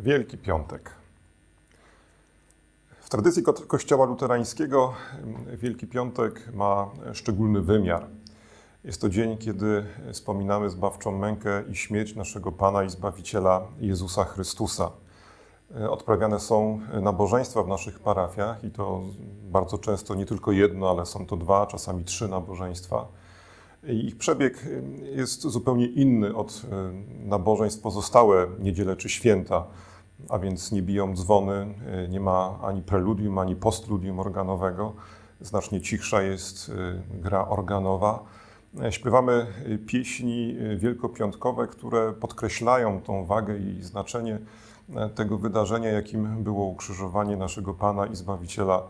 Wielki Piątek. W tradycji ko- Kościoła luterańskiego mm, Wielki Piątek ma szczególny wymiar. Jest to dzień, kiedy wspominamy zbawczą mękę i śmierć naszego Pana i Zbawiciela Jezusa Chrystusa. E, Odprawiane są nabożeństwa w naszych parafiach i to bardzo często nie tylko jedno, ale są to dwa, czasami trzy nabożeństwa. Ich przebieg jest zupełnie inny od nabożeństw pozostałe niedziele czy święta, a więc nie biją dzwony, nie ma ani preludium, ani postludium organowego. Znacznie cichsza jest gra organowa. E, Śpiewamy y, pieśni y, wielkopiątkowe, które podkreślają tą wagę i znaczenie e, tego wydarzenia, jakim było ukrzyżowanie naszego Pana i Zbawiciela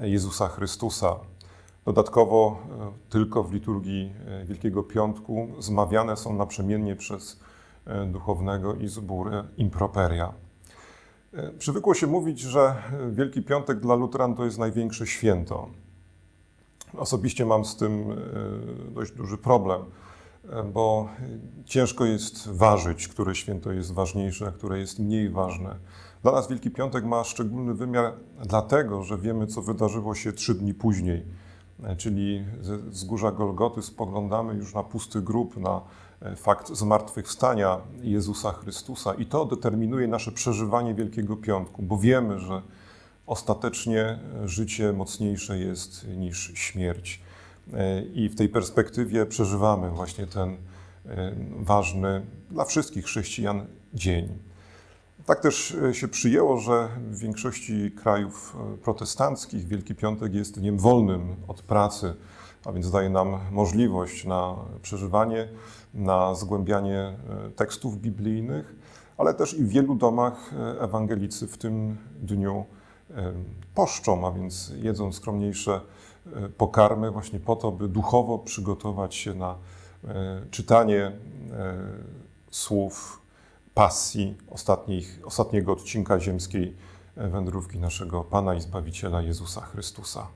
Jezusa Chrystusa. Dodatkowo e, tylko w liturgii e, Wielkiego Piątku zmawiane są naprzemiennie przez e, duchownego i zbór improperia. Przywykło się mówić, że Wielki Piątek dla luteran to jest największe święto. Osobiście mam z tym dość duży problem, bo ciężko jest ważyć, które święto jest ważniejsze, a które jest mniej ważne. Dla nas Wielki Piątek ma szczególny wymiar, dlatego że wiemy, co wydarzyło się trzy dni później, czyli ze wzgórza Golgoty spoglądamy już na pusty grób, na e, fakt zmartwychwstania Jezusa Chrystusa i to determinuje nasze przeżywanie Wielkiego Piątku, bo wiemy, że ostatecznie życie mocniejsze jest niż śmierć. E, I w tej perspektywie przeżywamy właśnie ten e, ważny dla wszystkich chrześcijan dzień. Tak też e, się przyjęło, że w większości krajów e, protestanckich Wielki Piątek jest dniem wolnym od pracy, a więc daje nam możliwość na przeżywanie, na zgłębianie e, tekstów biblijnych, ale też i w wielu domach ewangelicy w tym dniu poszczą, a więc jedzą skromniejsze pokarmy właśnie po to, by duchowo przygotować się na czytanie słów pasji ostatnich, ostatniego odcinka ziemskiej wędrówki naszego Pana i Zbawiciela Jezusa Chrystusa.